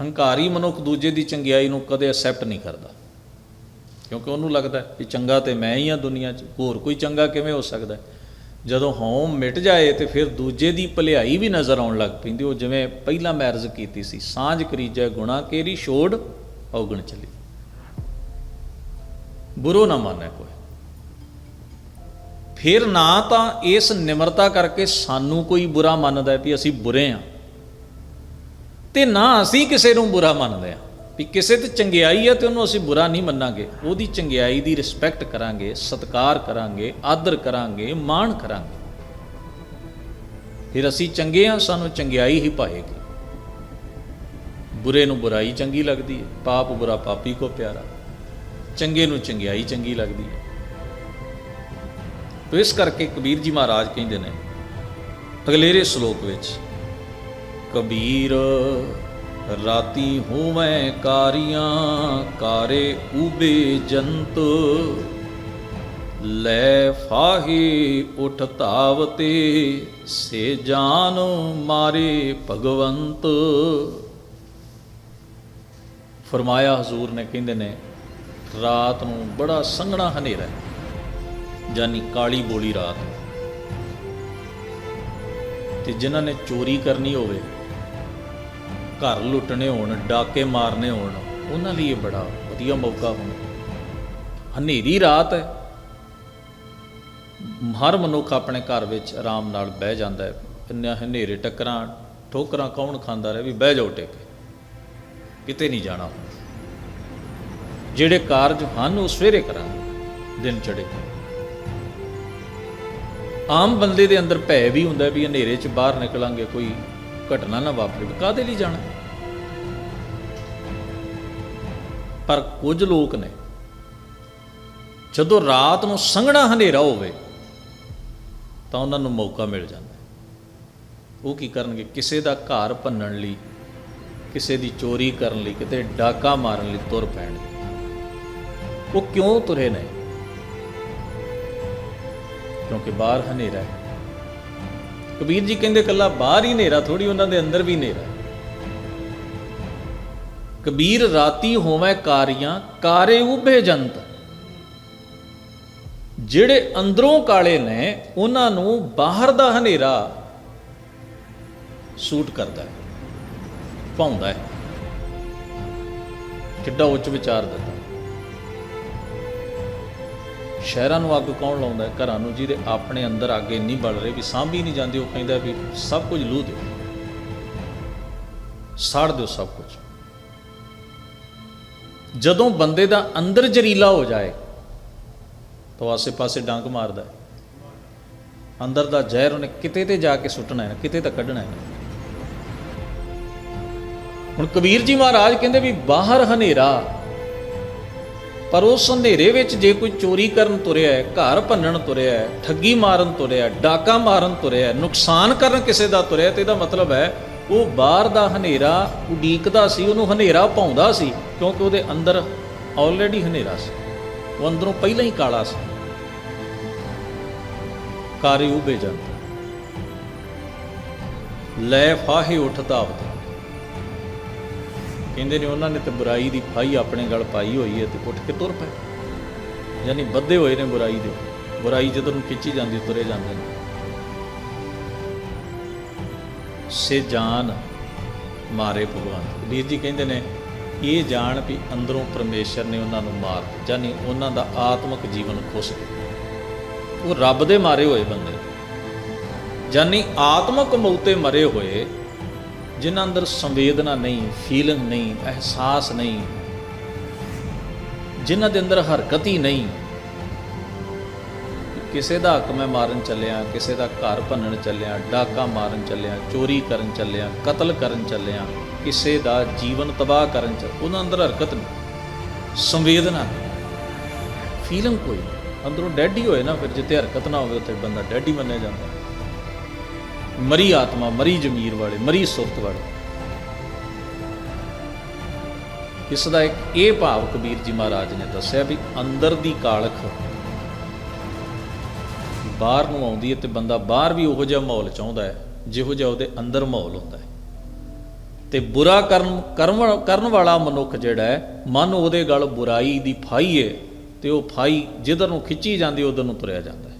ਹੰਕਾਰੀ ਮਨੁੱਖ ਦੂਜੇ ਦੀ ਚੰਗਿਆਈ ਨੂੰ ਕਦੇ ਅਸੈਪਟ ਨਹੀਂ ਕਰਦਾ। ਕਿਉਂਕਿ ਉਹਨੂੰ ਲੱਗਦਾ ਹੈ ਕਿ ਚੰਗਾ ਤੇ ਮੈਂ ਹੀ ਆ ਦੁਨੀਆ 'ਚ, ਹੋਰ ਕੋਈ ਚੰਗਾ ਕਿਵੇਂ ਹੋ ਸਕਦਾ? ਜਦੋਂ ਹਉਮ ਮਿਟ ਜਾਏ ਤੇ ਫਿਰ ਦੂਜੇ ਦੀ ਭਲਾਈ ਵੀ ਨਜ਼ਰ ਆਉਣ ਲੱਗ ਪੈਂਦੀ। ਉਹ ਜਿਵੇਂ ਪਹਿਲਾਂ ਮੈਂ ਅਰਜ਼ ਕੀਤੀ ਸੀ, ਸਾਂਝ ਕਰੀਜੈ ਗੁਣਾ ਕੇਰੀ ਛੋੜ ਔਗਣ ਚਲੀ। ਬੁਰੋ ਨਾ ਮੰਨੈ ਕੋਈ। ਫਿਰ ਨਾ ਤਾਂ ਇਸ ਨਿਮਰਤਾ ਕਰਕੇ ਸਾਨੂੰ ਕੋਈ ਬੁਰਾ ਮੰਨਦਾ ਵੀ ਅਸੀਂ ਬੁਰੇ ਹਾਂ ਤੇ ਨਾ ਅਸੀਂ ਕਿਸੇ ਨੂੰ ਬੁਰਾ ਮੰਨਦੇ ਹਾਂ। ਵੀ ਕਿਸੇ ਤੇ ਚੰਗਿਆਈ ਹੈ ਤੇ ਉਹਨੂੰ ਅਸੀਂ ਬੁਰਾ ਨਹੀਂ ਮੰਨਾਂਗੇ। ਉਹਦੀ ਚੰਗਿਆਈ ਦੀ ਰਿਸਪੈਕਟ ਕਰਾਂਗੇ, ਸਤਿਕਾਰ ਕਰਾਂਗੇ, ਆਦਰ ਕਰਾਂਗੇ, ਮਾਣ ਕਰਾਂਗੇ। ਫਿਰ ਅਸੀਂ ਚੰਗੇ ਹਾਂ, ਸਾਨੂੰ ਚੰਗਿਆਈ ਹੀ ਪਾਏਗੀ। ਬੁਰੇ ਨੂੰ ਬੁਰਾਈ ਚੰਗੀ ਲੱਗਦੀ ਹੈ, ਪਾਪ ਬੁਰਾ ਪਾਪੀ ਕੋ ਪਿਆਰਾ। ਚੰਗੇ ਨੂੰ ਚੰਗਿਆਈ ਚੰਗੀ ਲੱਗਦੀ ਹੈ। ਤੋ ਇਸ ਕਰਕੇ ਕਬੀਰ ਜੀ ਮਹਾਰਾਜ ਕਹਿੰਦੇ ਨੇ, ਅਗਲੇਰੇ ਸ਼ਲੋਕ ਵਿੱਚ ਕਬੀਰ, ਰਾਤੀ ਹੋਵੇਂ ਕਾਰੀਆਂ, ਕਾਰੇ ਊਬੇ ਜੰਤ। ਲੈ ਫਾਹੀ ਉਠ ਧਾਵਤੇ ਸੇ ਜਾਨ ਮਾਰੇ ਭਗਵੰਤ। ਫਰਮਾਇਆ ਹਜ਼ੂਰ ਨੇ, ਕਹਿੰਦੇ ਨੇ, ਰਾਤ ਨੂੰ ਬੜਾ ਸੰਘਣਾ ਹਨੇਰਾ ਹੈ ਜਾਨੀ ਕਾਲੀ ਬੋਲੀ ਰਾਤ। ਤੇ ਜਿਨ੍ਹਾਂ ਨੇ ਚੋਰੀ ਕਰਨੀ ਹੋਵੇ ਘਰ ਲੁੱਟਣੇ ਹੋਣ, ਡਾਕੇ ਮਾਰਨੇ ਹੋਣ, ਉਹਨਾਂ ਲਈ ਇਹ ਬੜਾ ਵਧੀਆ ਮੌਕਾ ਹੁੰਦਾ ਹਨੇਰੀ ਰਾਤ ਹੈ। ਹਰ ਮਨੁੱਖ ਆਪਣੇ ਘਰ ਵਿੱਚ ਆਰਾਮ ਨਾਲ ਬਹਿ ਜਾਂਦਾ ਹੈ। ਇੰਨਾ ਹਨੇਰੇ ਟੱਕਰਾਂ, ਠੋਕਰਾਂ ਕੌਣ ਖਾਂਦਾ ਰਹੇ? ਵੀ ਬਹਿ ਜਾਓ ਟੇਕੇ। ਕਿਤੇ ਨਹੀਂ ਜਾਣਾ ਜਿਹੜੇ ਕਾਰਜ ਹਨ, ਉਹ ਸਵੇਰੇ ਕਰਾਂਗੇ, ਦਿਨ ਚੜੇ ਆਮ ਬੰਦੇ ਦੇ ਅੰਦਰ ਭੈ ਵੀ ਹੁੰਦਾ ਵੀ ਹਨੇਰੇ 'ਚ ਬਾਹਰ ਨਿਕਲਾਂਗੇ, ਕੋਈ ਘਟਨਾ ਨਾ ਵਾਪਰੇ ਕਾਦੇ ਲਈ ਜਾਣਾ? ਪਰ ਕੁਝ ਲੋਕ ਨੇ, ਜਦੋਂ ਰਾਤ ਨੂੰ ਸੰਘਣਾ ਹਨੇਰਾ ਹੋਵੇ, ਤਾਂ ਉਹਨਾਂ ਨੂੰ ਮੌਕਾ ਮਿਲ ਜਾਂਦਾ ਉਹ ਕੀ ਕਰਨਗੇ? ਕਿਸੇ ਦਾ ਘਰ ਭੰਨਣ ਲਈ, ਕਿਸੇ ਦੀ ਚੋਰੀ ਕਰਨ ਲਈ, ਕਿਤੇ ਡਾਕਾ ਮਾਰਨ ਲਈ ਤੁਰ ਪੈਣਗੇ। ਉਹ ਕਿਉਂ ਤੁਰੇ ਨੇ? ਕਿਉਂਕਿ ਬਾਹਰ ਹਨੇਰਾ ਹੈ। ਕਬੀਰ ਜੀ ਕਹਿੰਦੇ ਕੱਲਾ ਬਾਹਰ ਹੀ ਹਨੇਰਾ ਥੋੜੀ ਉਹਨਾਂ ਦੇ ਅੰਦਰ ਵੀ ਹਨੇਰਾ ਕਬੀਰ ਰਾਤੀ ਹੋਵੇ ਕਾਰੀਆਂ, ਕਾਰੇ ਉਭੇ ਜੰਤ। ਜਿਹੜੇ ਅੰਦਰੋਂ ਕਾਲੇ ਨੇ, ਉਹਨਾਂ ਨੂੰ ਬਾਹਰ ਦਾ ਹਨੇਰਾ ਸੂਟ ਕਰਦਾ ਹੈ ਪਾਉਂਦਾ ਹੈ। ਕਿੱਡਾ ਉੱਚ ਵਿਚਾਰ ਦਿੱਤਾ। ਸ਼ਹਿਰਾਂ ਨੂੰ ਅੱਗ ਕੌਣ ਲਾਉਂਦਾ ਹੈ? ਘਰਾਂ ਨੂੰ, ਜਿਹਦੇ ਆਪਣੇ ਅੰਦਰ ਅੱਗ ਇੰਨੀ ਬਲ ਰਹੀ ਵੀ ਸਾਂਭੀ ਨਹੀਂ ਜਾਂਦੀ, ਉਹ ਕਹਿੰਦਾ ਵੀ ਸਭ ਕੁਝ ਲੂ ਦਿਓ। ਸਾੜ ਦਿਓ ਸਭ ਕੁਝ। ਜਦੋਂ ਬੰਦੇ ਦਾ ਅੰਦਰ ਜ਼ਰੀਲਾ ਹੋ ਜਾਏ, ਤਾਂ ਆਸੇ-ਪਾਸੇ ਡੰਗ ਮਾਰਦਾ ਹੈ। ਅੰਦਰ ਦਾ ਜ਼ਹਿਰ ਉਹਨੇ ਕਿਤੇ ਤੇ ਜਾ ਕੇ ਸੁੱਟਣਾ ਹੈ, ਕਿਤੇ ਤਾਂ ਕੱਢਣਾ ਹੈ। ਹੁਣ ਕਬੀਰ ਜੀ ਮਹਾਰਾਜ ਕਹਿੰਦੇ ਵੀ ਬਾਹਰ ਹਨੇਰਾ ਪਰ ਉਸ ਹਨੇਰੇ ਵਿੱਚ ਜੇ ਕੋਈ ਚੋਰੀ ਕਰਨ ਤੁਰਿਆ ਹੈ, ਘਰ ਭੰਨਣ ਤੁਰਿਆ ਹੈ, ਠੱਗੀ ਮਾਰਨ ਤੁਰਿਆ ਹੈ, ਡਾਕਾ ਮਾਰਨ ਤੁਰਿਆ ਹੈ, ਨੁਕਸਾਨ ਕਰਨ ਕਿਸੇ ਦਾ ਤੁਰਿਆ ਤੇ ਇਹਦਾ ਮਤਲਬ ਹੈ ਉਹ ਬਾਹਰ ਦਾ ਹਨੇਰਾ ਉਡੀਕਦਾ ਸੀ, ਉਹਨੂੰ ਹਨੇਰਾ ਪਾਉਂਦਾ ਸੀ, ਕਿਉਂਕਿ ਉਹਦੇ ਅੰਦਰ ਆਲਰੇਡੀ ਹਨੇਰਾ ਸੀ। ਉਹ ਅੰਦਰੋਂ ਪਹਿਲਾਂ ਹੀ ਕਾਲਾ ਸੀ। ਕਾਰੇ ਉਬੇ ਜਾਂਦਾ। ਲੈ ਫਾਹੇ ਉੱਠਦਾ ਵਤ ਕਹਿੰਦੇ ਨੇ ਉਹਨਾਂ ਨੇ ਤੇ ਬੁਰਾਈ ਦੀ ਫਾਈ ਆਪਣੇ ਗਲ ਪਾਈ ਹੋਈ ਹੈ ਤੇ ਉੱਠ ਕੇ ਤੁਰ ਪਏ। ਯਾਨੀ ਬੱਧੇ ਹੋਏ ਨੇ ਬੁਰਾਈ ਦੇ। ਬੁਰਾਈ ਜਦੋਂ ਨੂੰ ਖਿੱਚੀ ਜਾਂਦੀ ਤੁਰੇ ਜਾਂਦੇ ਨੇ। ਸੇ ਜਾਨ ਮਾਰੇ ਭਗਵਾਨ। ਕਬੀਰ ਜੀ ਕਹਿੰਦੇ ਨੇ, ਇਹ ਜਾਣ ਵੀ ਅੰਦਰੋਂ ਪਰਮੇਸ਼ਰ ਨੇ ਉਹਨਾਂ ਨੂੰ ਮਾਰ ਜਾਨੀ ਉਹਨਾਂ ਦਾ ਆਤਮਿਕ ਜੀਵਨ ਖੁੱਸ ਗਿਆ। ਉਹ ਰੱਬ ਦੇ ਮਾਰੇ ਹੋਏ ਬੰਦੇ ਜਾਨੀ ਆਤਮਿਕ ਮੌਤੇ ਮਰੇ ਹੋਏ ਜਿਨ੍ਹਾਂ ਅੰਦਰ ਸੰਵੇਦਨਾ ਨਹੀਂ ਫੀਲਿੰਗ ਨਹੀਂ, ਅਹਿਸਾਸ ਨਹੀਂ, ਜਿਨ੍ਹਾਂ ਦੇ ਅੰਦਰ ਹਰਕਤ ਹੀ ਨਹੀਂ, ਕਿਸੇ ਦਾ ਹੱਕ ਮੈਂ ਮਾਰਨ ਚੱਲਿਆ, ਕਿਸੇ ਦਾ ਘਰ ਭੰਨਣ ਚੱਲਿਆ, ਡਾਕਾ ਮਾਰਨ ਚੱਲਿਆ, ਚੋਰੀ ਕਰਨ ਚੱਲਿਆ, ਕਤਲ ਕਰਨ ਚੱਲਿਆ, ਕਿਸੇ ਦਾ ਜੀਵਨ ਤਬਾਹ ਕਰਨ ਚ, ਉਹਨਾਂ ਅੰਦਰ ਹਰਕਤ ਨਹੀਂ, ਸੰਵੇਦਨਾ ਨਹੀਂ ਫੀਲਿੰਗ ਕੋਈ ਅੰਦਰੋਂ ਡੈਡ ਹੀ ਹੋਏ ਨਾ, ਫਿਰ ਜਿੱਥੇ ਹਰਕਤ ਨਾ ਹੋਵੇ, ਉੱਥੇ ਬੰਦਾ ਡੈਡ ਹੀ ਮੰਨਿਆ ਜਾਂਦਾ। ਮਰੀ ਆਤਮਾ, ਮਰੀ ਜ਼ਮੀਰ ਵਾਲੇ, ਮਰੀ ਸੁਰਤ ਵਾਲੇ। ਇਸ ਦਾ ਇੱਕ ਇਹ ਭਾਵ ਕਬੀਰ ਜੀ ਮਹਾਰਾਜ ਨੇ ਦੱਸਿਆ ਵੀ ਅੰਦਰ ਦੀ ਕਾਲਖ ਬਾਹਰ ਨੂੰ ਆਉਂਦੀ ਹੈ ਤੇ ਬੰਦਾ ਬਾਹਰ ਵੀ ਉਹੋ ਜਿਹਾ ਮਾਹੌਲ ਚਾਹੁੰਦਾ ਹੈ, ਜਿਹੋ ਜਿਹਾ ਉਹਦੇ ਅੰਦਰ ਮਾਹੌਲ ਹੁੰਦਾ ਹੈ। ਤੇ ਬੁਰਾ ਕਰਮ ਕਰਨ ਵਾਲਾ ਮਨੁੱਖ ਜਿਹੜਾ ਹੈ, ਮਨ ਉਹਦੇ ਗਲ ਬੁਰਾਈ ਦੀ ਫਾਈ ਹੈ ਤੇ ਉਹ ਫਾਈ ਜਿੱਧਰ ਨੂੰ ਖਿੱਚੀ ਜਾਂਦੀ, ਉਧਰ ਨੂੰ ਤੁਰਿਆ ਜਾਂਦਾ ਹੈ।